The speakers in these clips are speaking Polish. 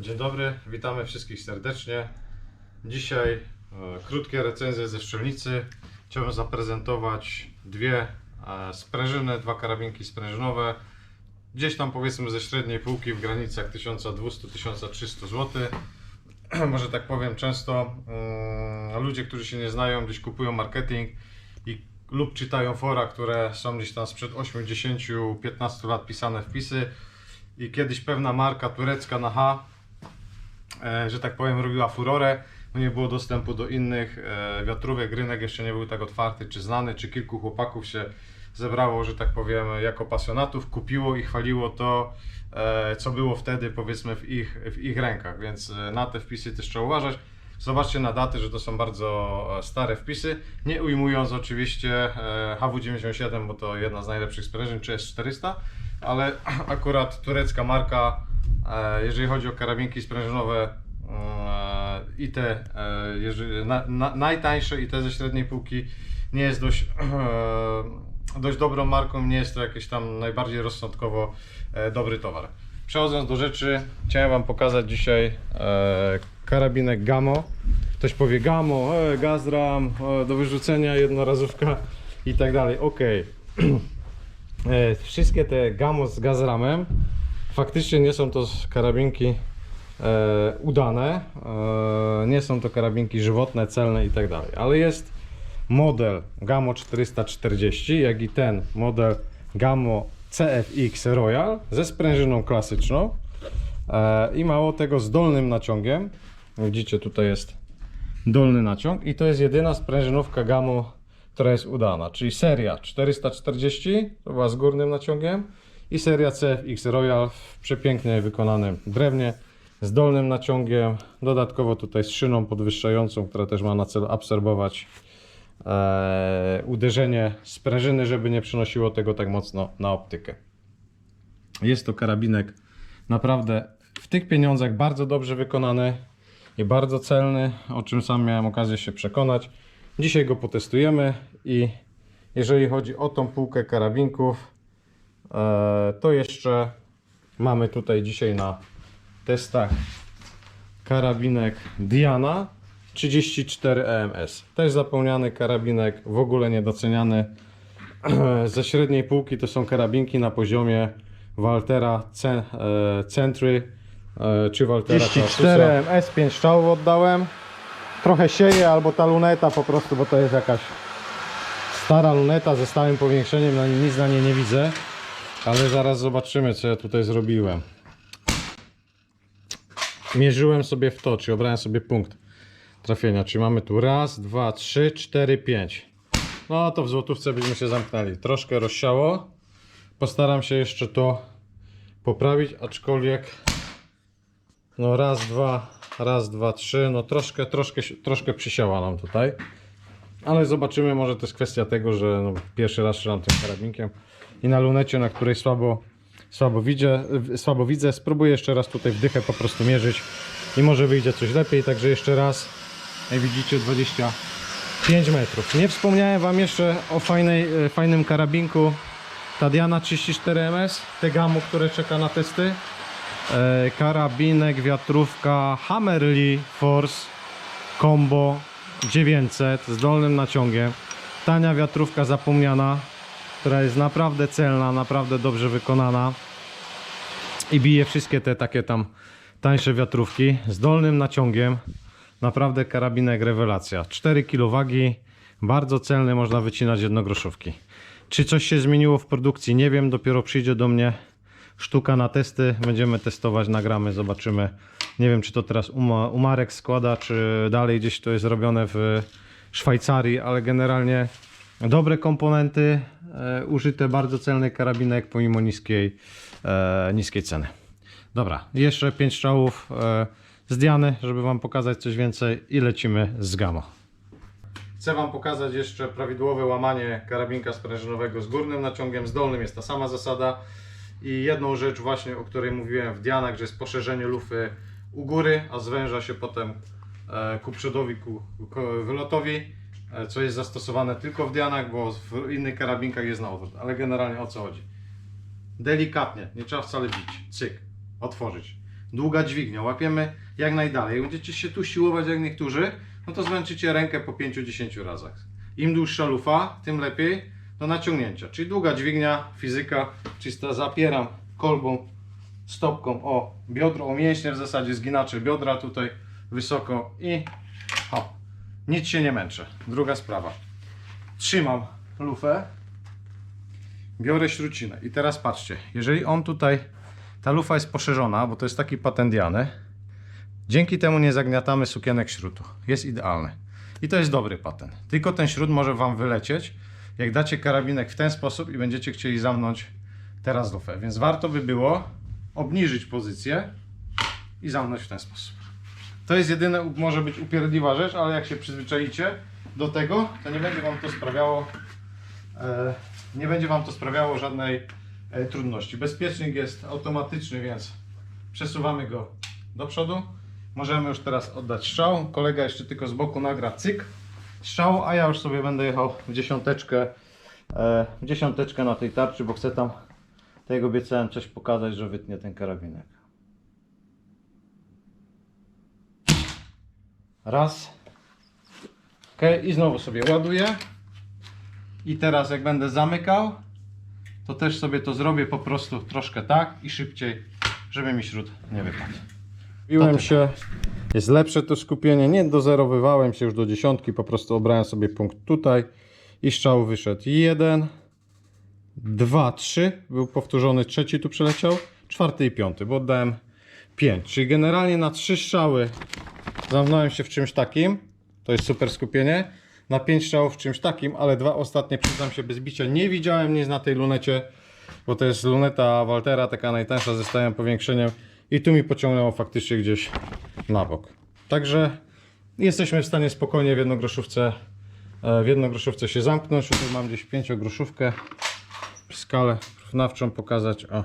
Dzień dobry, witamy wszystkich serdecznie. Dzisiaj e, krótkie recenzje ze strzelnicy. Chciałbym zaprezentować dwie e, sprężyny, dwa karabinki sprężynowe. Gdzieś tam powiedzmy ze średniej półki w granicach 1200-1300 zł. Może tak powiem, często mm, ludzie, którzy się nie znają, gdzieś kupują marketing i, lub czytają fora, które są gdzieś tam sprzed 8, 10, 15 lat pisane wpisy. I kiedyś pewna marka turecka na H że tak powiem, robiła furorę, bo nie było dostępu do innych e, wiatrówek, rynek jeszcze nie był tak otwarty czy znany, czy kilku chłopaków się zebrało, że tak powiem, jako pasjonatów, kupiło i chwaliło to, e, co było wtedy, powiedzmy, w ich, w ich rękach, więc e, na te wpisy też trzeba uważać. Zobaczcie na daty, że to są bardzo e, stare wpisy, nie ujmując oczywiście e, HW97, bo to jedna z najlepszych sprężyn, czy S400, ale akurat turecka marka, e, jeżeli chodzi o karabinki sprężynowe e, i te e, jeżeli, na, na, najtańsze i te ze średniej półki, nie jest dość, e, dość dobrą marką, nie jest to jakiś tam najbardziej rozsądkowo e, dobry towar. Przechodząc do rzeczy, chciałem Wam pokazać dzisiaj e, karabinek Gamo. Ktoś powie Gamo, e, Gazram, e, do wyrzucenia, jednorazówka i tak dalej. E, wszystkie te Gamo z Gazramem faktycznie nie są to karabinki e, udane, e, nie są to karabinki żywotne, celne i tak dalej, ale jest model Gamo 440, jak i ten model Gamo CFX Royal ze sprężyną klasyczną e, i mało tego z dolnym naciągiem. Widzicie, tutaj jest dolny naciąg i to jest jedyna sprężynówka Gamo, która jest udana, czyli seria 440 to była z górnym naciągiem i seria CFX Royal w przepięknie wykonanym drewnie z dolnym naciągiem, dodatkowo tutaj z szyną podwyższającą, która też ma na celu absorbować e, uderzenie sprężyny, żeby nie przynosiło tego tak mocno na optykę. Jest to karabinek naprawdę w tych pieniądzach bardzo dobrze wykonany i bardzo celny, o czym sam miałem okazję się przekonać. Dzisiaj go potestujemy i jeżeli chodzi o tą półkę karabinków, to jeszcze mamy tutaj dzisiaj na testach karabinek Diana 34 EMS. Też zapomniany karabinek, w ogóle niedoceniany. Ze średniej półki to są karabinki na poziomie Waltera e, Century e, czy Waltera 34 Crasusa. MS, 5 strzałów oddałem. Trochę sieje albo ta luneta po prostu, bo to jest jakaś stara luneta ze stałym powiększeniem, nim nic na niej nie widzę. Ale zaraz zobaczymy co ja tutaj zrobiłem. Mierzyłem sobie w to, czy obrałem sobie punkt trafienia. Czy mamy tu raz, dwa, trzy, cztery, pięć. No to w złotówce byśmy się zamknęli. Troszkę rozsiało. Postaram się jeszcze to poprawić, aczkolwiek no raz, dwa, raz, dwa, trzy, no troszkę, troszkę, troszkę przysiała nam tutaj. Ale zobaczymy, może to jest kwestia tego, że no, pierwszy raz strzelam tym karabinkiem i na lunecie, na której słabo, słabo, widzę, słabo widzę, spróbuję jeszcze raz tutaj wdychę po prostu mierzyć i może wyjdzie coś lepiej, także jeszcze raz, jak widzicie 25 metrów. Nie wspomniałem Wam jeszcze o fajnej, e, fajnym karabinku Tadiana 34 MS, Tegamo, które czeka na testy. E, karabinek, wiatrówka Hammerly Force Combo 900 z dolnym naciągiem. Tania wiatrówka zapomniana, która jest naprawdę celna, naprawdę dobrze wykonana i bije wszystkie te takie tam tańsze wiatrówki z dolnym naciągiem. Naprawdę karabinek rewelacja. 4 kg bardzo celny, można wycinać jednogroszówki. Czy coś się zmieniło w produkcji? Nie wiem, dopiero przyjdzie do mnie sztuka na testy. Będziemy testować, nagramy, zobaczymy. Nie wiem, czy to teraz Uma, Umarek składa, czy dalej gdzieś to jest robione w Szwajcarii, ale generalnie dobre komponenty, e, użyte bardzo celny karabinek pomimo niskiej, e, niskiej ceny. Dobra, jeszcze 5 strzałów e, z Diany, żeby Wam pokazać coś więcej i lecimy z Gamo. Chcę Wam pokazać jeszcze prawidłowe łamanie karabinka sprężynowego z górnym naciągiem, z dolnym jest ta sama zasada. I jedną rzecz właśnie, o której mówiłem w Dianach, że jest poszerzenie lufy u góry, a zwęża się potem e, ku przodowi, ku, wylotowi, e, co jest zastosowane tylko w Dianach, bo w innych karabinkach jest na odwrót. Ale generalnie o co chodzi? Delikatnie, nie trzeba wcale bić. Cyk, otworzyć. Długa dźwignia, łapiemy jak najdalej. Jak będziecie się tu siłować jak niektórzy, no to zmęczycie rękę po 5-10 razach. Im dłuższa lufa, tym lepiej do naciągnięcia. Czyli długa dźwignia, fizyka czysta, zapieram kolbą, stopką o biodro, o mięśnie w zasadzie, zginacze biodra tutaj wysoko i hop. Nic się nie męczę. Druga sprawa. Trzymam lufę, biorę śrucinę i teraz patrzcie, jeżeli on tutaj, ta lufa jest poszerzona, bo to jest taki patendiany, dzięki temu nie zagniatamy sukienek śrutu. Jest idealny. I to jest dobry patent. Tylko ten śrut może Wam wylecieć, jak dacie karabinek w ten sposób i będziecie chcieli zamknąć teraz lufę. Więc warto by było obniżyć pozycję i zamknąć w ten sposób. To jest jedyna, może być upierdliwa rzecz, ale jak się przyzwyczaicie do tego, to nie będzie Wam to sprawiało e, nie będzie Wam to sprawiało żadnej e, trudności. Bezpiecznik jest automatyczny, więc przesuwamy go do przodu. Możemy już teraz oddać strzał. Kolega jeszcze tylko z boku nagra cyk strzał, a ja już sobie będę jechał w dziesiąteczkę, e, w dziesiąteczkę na tej tarczy, bo chcę tam, jak obiecałem, coś pokazać, że wytnie ten karabinek. Raz. Ok, i znowu sobie ładuję. I teraz jak będę zamykał, to też sobie to zrobię po prostu troszkę tak i szybciej, żeby mi śród nie wypadł. Biłem się, jest lepsze to skupienie, nie dozerowywałem się już do dziesiątki, po prostu obrałem sobie punkt tutaj i strzał wyszedł. Jeden, dwa, trzy, był powtórzony, trzeci tu przeleciał, czwarty i piąty, bo oddałem pięć. Czyli generalnie na trzy strzały zamknąłem się w czymś takim, to jest super skupienie. Na 5 strzałów w czymś takim, ale dwa ostatnie, przyznam się bez bicia, nie widziałem nic na tej lunecie, bo to jest luneta Waltera, taka najtańsza ze stałym powiększeniem i tu mi pociągnęło faktycznie gdzieś na bok. Także jesteśmy w stanie spokojnie w jednogroszówce, e, w jednogroszówce się zamknąć. Tutaj mam gdzieś pięciogroszówkę, skalę porównawczą pokazać. O.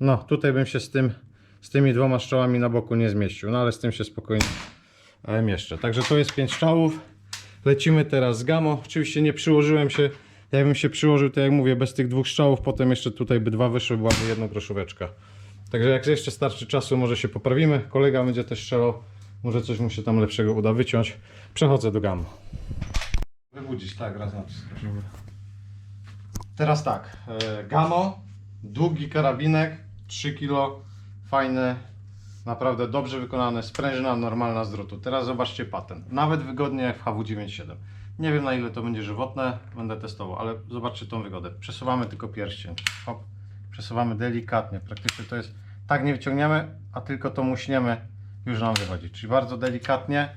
No, tutaj bym się z tym, z tymi dwoma strzałami na boku nie zmieścił, no ale z tym się spokojnie e, mieszczę. Także to jest 5 strzałów. Lecimy teraz z gamo. Oczywiście nie przyłożyłem się. Jakbym się przyłożył, to jak mówię, bez tych dwóch strzałów, potem jeszcze tutaj by dwa wyszły, byłaby jedna groszóweczka. Także jak jeszcze starczy czasu, może się poprawimy. Kolega będzie też strzelał. Może coś mu się tam lepszego uda wyciąć. Przechodzę do gamu. Wybudzić, tak, raz na trzy. Teraz tak, e, gamo, długi karabinek, 3 kg, fajny, naprawdę dobrze wykonany, sprężyna normalna z drutu. Teraz zobaczcie patent, nawet wygodnie jak w HW97. Nie wiem na ile to będzie żywotne, będę testował, ale zobaczcie tą wygodę. Przesuwamy tylko pierścień, hop, przesuwamy delikatnie, praktycznie to jest, tak nie wyciągniemy, a tylko to muśniemy, już nam wychodzi. Czyli bardzo delikatnie,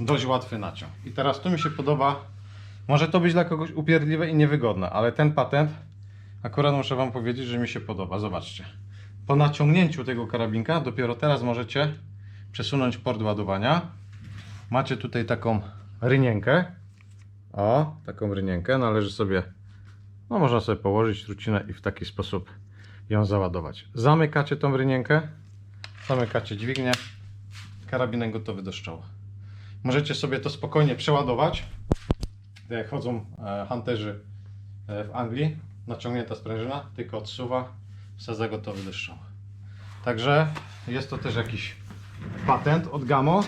dość łatwy naciąg. I teraz tu mi się podoba, może to być dla kogoś upierdliwe i niewygodne, ale ten patent, akurat muszę Wam powiedzieć, że mi się podoba. Zobaczcie. Po naciągnięciu tego karabinka, dopiero teraz możecie przesunąć port ładowania. Macie tutaj taką rynienkę. O, taką rynienkę. Należy sobie, no można sobie położyć śrucinę i w taki sposób ją załadować. Zamykacie tą rynienkę, zamykacie dźwignię, karabinek gotowy do strzału. Możecie sobie to spokojnie przeładować. Jak chodzą e, hunterzy e, w Anglii, naciągnięta sprężyna, tylko odsuwa, wsadza gotowy do. Także jest to też jakiś patent od Gamo.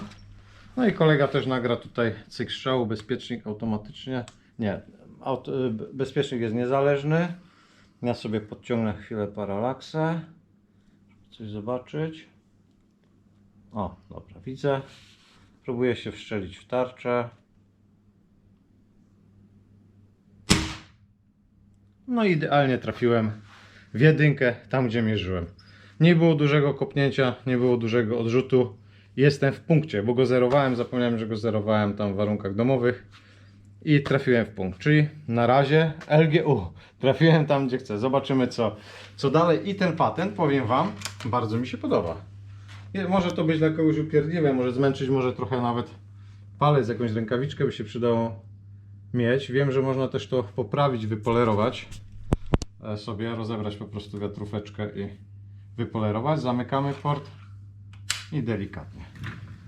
No i kolega też nagra tutaj cykl strzału, bezpiecznik automatycznie. Nie, be- bezpiecznik jest niezależny. Ja sobie podciągnę chwilę paralaksę. Coś zobaczyć. O, dobra, widzę. Próbuję się wszczelić w tarczę. No idealnie trafiłem w jedynkę, tam gdzie mierzyłem. Nie było dużego kopnięcia, nie było dużego odrzutu. Jestem w punkcie, bo go zerowałem, zapomniałem, że go zerowałem tam w warunkach domowych i trafiłem w punkt. Czyli na razie LGU. Trafiłem tam, gdzie chcę. Zobaczymy, co, co dalej. I ten patent, powiem Wam, bardzo mi się podoba. Może to być dla kogoś upierdliwe, może zmęczyć, może trochę nawet palec, jakąś rękawiczkę by się przydało mieć. Wiem, że można też to poprawić, wypolerować e, sobie, rozebrać po prostu wiatróweczkę i wypolerować. Zamykamy port i delikatnie.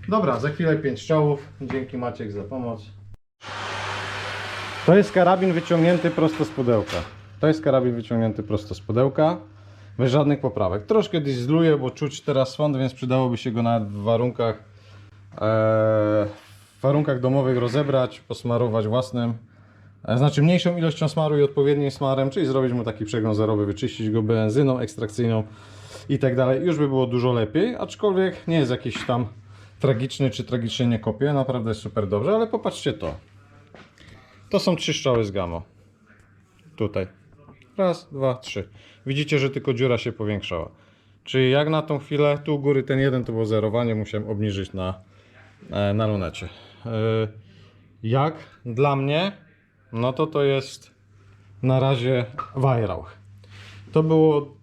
Dobra, za chwilę 5 strzałów. Dzięki Maciek za pomoc. To jest karabin wyciągnięty prosto z pudełka. To jest karabin wyciągnięty prosto z pudełka. bez żadnych poprawek. Troszkę diesluje, bo czuć teraz swąd, więc przydałoby się go w warunkach e, warunkach domowych rozebrać, posmarować własnym, e, znaczy mniejszą ilością smaru i odpowiednim smarem, czyli zrobić mu taki przegląd zerowy, wyczyścić go benzyną ekstrakcyjną i tak dalej. Już by było dużo lepiej, aczkolwiek nie jest jakiś tam tragiczny czy tragicznie nie kopie, naprawdę jest super dobrze, ale popatrzcie to. To są trzy strzały z gamo. Tutaj. Raz, dwa, trzy. Widzicie, że tylko dziura się powiększała. Czyli jak na tą chwilę, tu u góry ten jeden to było zerowanie, musiałem obniżyć na, e, na lunecie. E, Jak dla mnie, no to to jest na razie Weihrauch. To było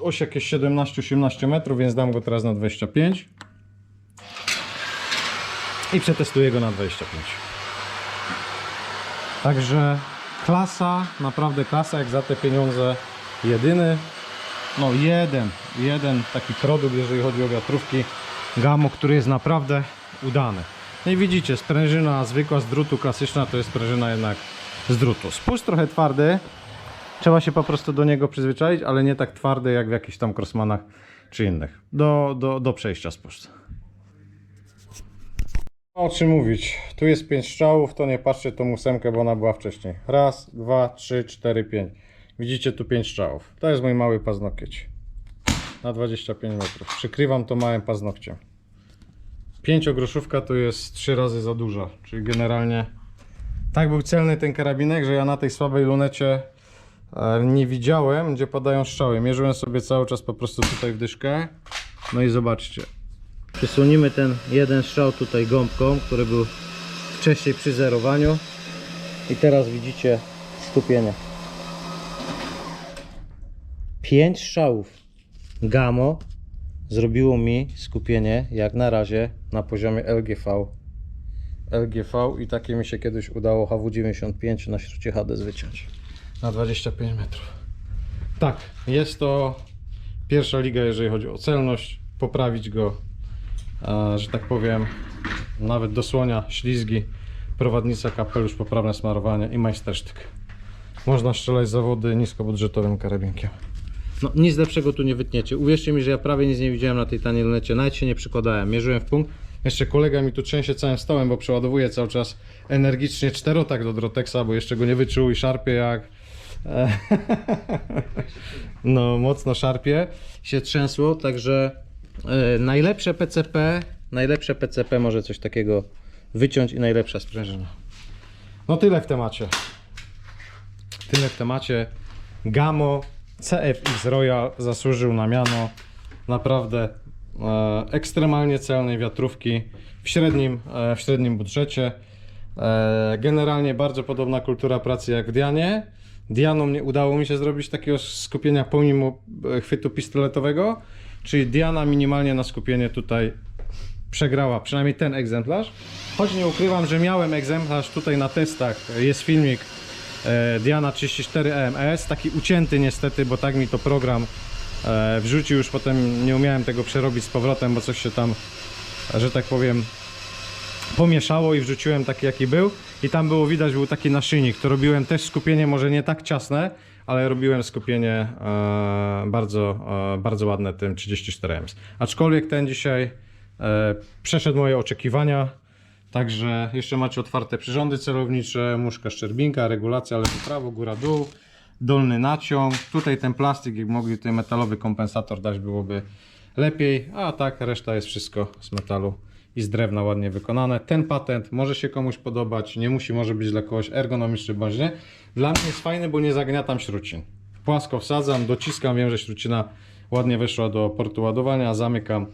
oś jakieś 17-18 metrów, więc dam go teraz na 25 i przetestuję go na 25. Także klasa, naprawdę klasa jak za te pieniądze. Jedyny, no jeden, jeden taki produkt, jeżeli chodzi o wiatrówki Gamo, który jest naprawdę udany. No i widzicie, sprężyna zwykła z drutu, klasyczna to jest sprężyna jednak z drutu. Spust trochę twardy, trzeba się po prostu do niego przyzwyczaić, ale nie tak twardy jak w jakichś tam crossmanach czy innych. Do, do, do przejścia spust. O czym mówić? Tu jest 5 strzałów, to nie patrzcie tą ósemkę, bo ona była wcześniej. Raz, dwa, trzy, cztery, pięć. Widzicie tu 5 strzałów. To jest mój mały paznokieć. Na 25 metrów. Przykrywam to małym paznokciem. 5 groszówka to jest 3 razy za dużo. Czyli generalnie tak był celny ten karabinek, że ja na tej słabej lunecie e, nie widziałem, gdzie padają strzały. Mierzyłem sobie cały czas po prostu tutaj w dyszkę. No i zobaczcie. Przesunimy ten jeden strzał tutaj gąbką, który był wcześniej przy zerowaniu. I teraz widzicie skupienie. 5 strzałów Gamo zrobiło mi skupienie jak na razie na poziomie LGV. LGV i takie mi się kiedyś udało HW95 na śrucie HDS wyciąć. Na 25 metrów. Tak, jest to pierwsza liga, jeżeli chodzi o celność. Poprawić go, e, że tak powiem, nawet do słonia, ślizgi, prowadnica, kapelusz, poprawne smarowanie i majstersztyk. Można strzelać zawody niskobudżetowym karabinkiem. No nic lepszego tu nie wytniecie. Uwierzcie mi, że ja prawie nic nie widziałem na tej taniej lunecie. Nawet się nie przykładałem. Mierzyłem w punkt. Jeszcze kolega mi tu trzęsie całym stołem, bo przeładowuje cały czas energicznie czterotak do Drotexa, bo jeszcze go nie wyczuł i szarpie jak... No mocno szarpie. Się trzęsło, także e, najlepsze PCP, najlepsze PCP może coś takiego wyciąć i najlepsza sprężyna. No tyle w temacie. Tyle w temacie. Gamo CFX Royal zasłużył na miano naprawdę e, ekstremalnie celnej wiatrówki w średnim, e, w średnim budżecie. E, generalnie bardzo podobna kultura pracy jak w Dianie. Dianą nie udało mi się zrobić takiego skupienia pomimo e, chwytu pistoletowego, czyli Diana minimalnie na skupienie tutaj przegrała, przynajmniej ten egzemplarz. Choć nie ukrywam, że miałem egzemplarz tutaj na testach, jest filmik Diana 34 EMS, taki ucięty niestety, bo tak mi to program e, wrzucił, już potem nie umiałem tego przerobić z powrotem, bo coś się tam, że tak powiem, pomieszało i wrzuciłem taki jaki był i tam było widać, był taki naszyjnik, to robiłem też skupienie może nie tak ciasne, ale robiłem skupienie e, bardzo, e, bardzo ładne tym 34 EMS. Aczkolwiek ten dzisiaj e, przeszedł moje oczekiwania, także jeszcze macie otwarte przyrządy celownicze, muszka szczerbinka, regulacja lewo prawo, góra dół, dolny naciąg, tutaj ten plastik, jak mogli tutaj metalowy kompensator dać byłoby lepiej, a tak reszta jest wszystko z metalu i z drewna ładnie wykonane. Ten patent może się komuś podobać, nie musi, może być dla kogoś ergonomiczny bądź nie. Dla mnie jest fajny, bo nie zagniatam śrucin. Płasko wsadzam, dociskam, wiem, że śrucina ładnie weszła do portu ładowania, zamykam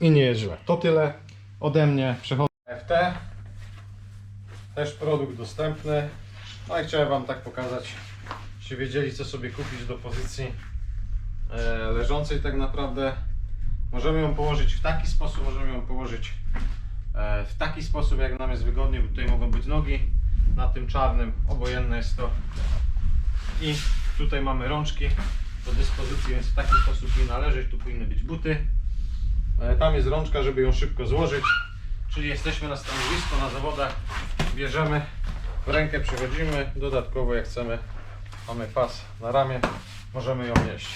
i nie jest źle. To tyle ode mnie. Przechodzę FT. Też produkt dostępny. No i chciałem Wam tak pokazać, czy wiedzieli co sobie kupić do pozycji e, leżącej tak naprawdę. Możemy ją położyć w taki sposób, możemy ją położyć e, w taki sposób jak nam jest wygodnie, bo tutaj mogą być nogi na tym czarnym, obojętne jest to. I tutaj mamy rączki do dyspozycji, więc w taki sposób powinna leżeć, tu powinny być buty. E, Tam jest rączka, żeby ją szybko złożyć. Czyli jesteśmy na stanowisku, na zawodach, bierzemy, w rękę przechodzimy, dodatkowo jak chcemy, mamy pas na ramię, możemy ją nieść.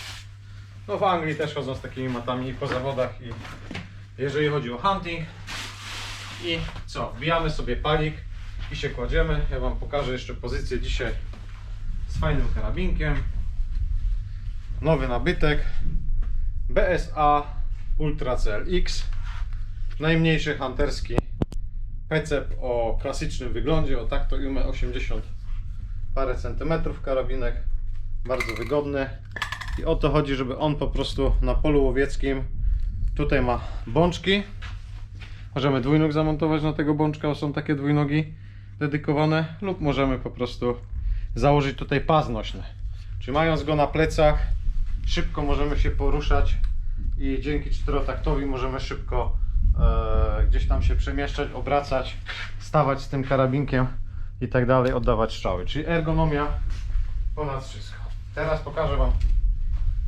No w Anglii też chodzą z takimi matami i po zawodach i jeżeli chodzi o hunting i co, wbijamy sobie palik i się kładziemy. Ja Wam pokażę jeszcze pozycję dzisiaj z fajnym karabinkiem. Nowy nabytek BSA Ultra CLX. Najmniejszy hunterski PCP o klasycznym wyglądzie. O tak to ujmę 80 parę centymetrów karabinek. Bardzo wygodny. I o to chodzi, żeby on po prostu na polu łowieckim tutaj ma bączki. Możemy dwójnóg zamontować na tego bączka, bo są takie dwójnogi dedykowane, lub możemy po prostu założyć tutaj pas nośny. Czyli mając go na plecach, szybko możemy się poruszać i dzięki czterotaktowi możemy szybko e, gdzieś tam się przemieszczać, obracać, stawać z tym karabinkiem i tak dalej, oddawać strzały. Czyli ergonomia ponad wszystko. Teraz pokażę Wam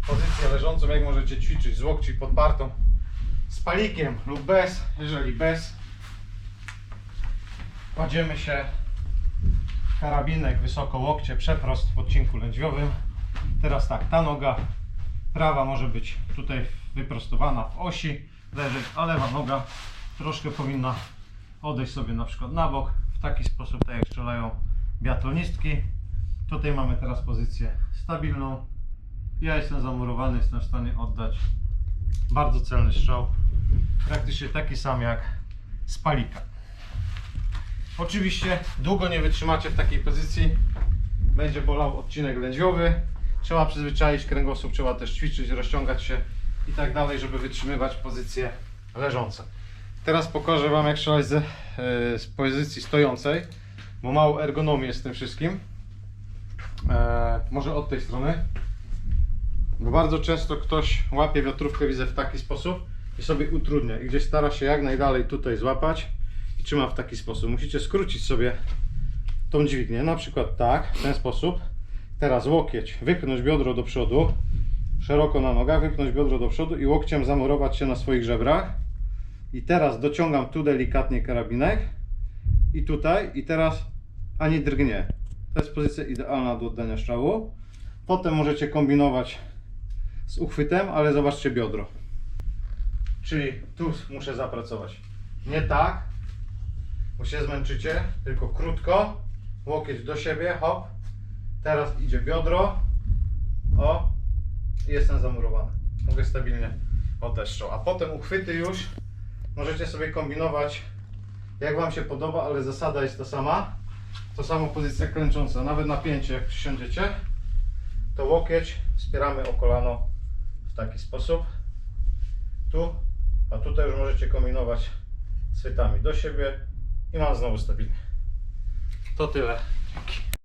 pozycję leżącą, jak możecie ćwiczyć z łokci podpartą z palikiem lub bez, jeżeli bez kładziemy się karabinek wysoko łokcie, przeprost w odcinku lędźwiowym teraz tak, ta noga prawa może być tutaj wyprostowana w osi leżeć, a lewa noga troszkę powinna odejść sobie na przykład na bok w taki sposób, tak jak strzelają biatlonistki tutaj mamy teraz pozycję stabilną ja jestem zamurowany, jestem w stanie oddać bardzo celny strzał. Praktycznie taki sam jak z palika. Oczywiście długo nie wytrzymacie w takiej pozycji. Będzie bolał odcinek lędźwiowy. Trzeba przyzwyczaić kręgosłup, trzeba też ćwiczyć, rozciągać się i tak dalej, żeby wytrzymywać pozycje leżące. Teraz pokażę Wam jak strzelać ze, e, z pozycji stojącej, bo mało ergonomii jest tym wszystkim. E, może od tej strony. Bo bardzo często ktoś łapie wiatrówkę, widzę, w taki sposób i sobie utrudnia i gdzieś stara się jak najdalej tutaj złapać i trzyma w taki sposób. Musicie skrócić sobie tą dźwignię, na przykład tak, w ten sposób. Teraz łokieć, wypchnąć biodro do przodu, szeroko na nogach, wypchnąć biodro do przodu i łokciem zamurować się na swoich żebrach. I teraz dociągam tu delikatnie karabinek i tutaj i teraz ani drgnie. To jest pozycja idealna do oddania strzału. Potem możecie kombinować z uchwytem, ale zobaczcie biodro. Czyli tu muszę zapracować. Nie tak, bo się zmęczycie, tylko krótko. Łokieć do siebie, hop. Teraz idzie biodro. O, jestem zamurowany. Mogę stabilnie strzał. A potem uchwyty już możecie sobie kombinować jak Wam się podoba, ale zasada jest ta sama. To samo pozycja klęcząca, nawet napięcie jak przysiądziecie to łokieć wspieramy o kolano w taki sposób. Tu, a tutaj już możecie kombinować chwytami do siebie i mam znowu stabilnie. To tyle. Dzięki.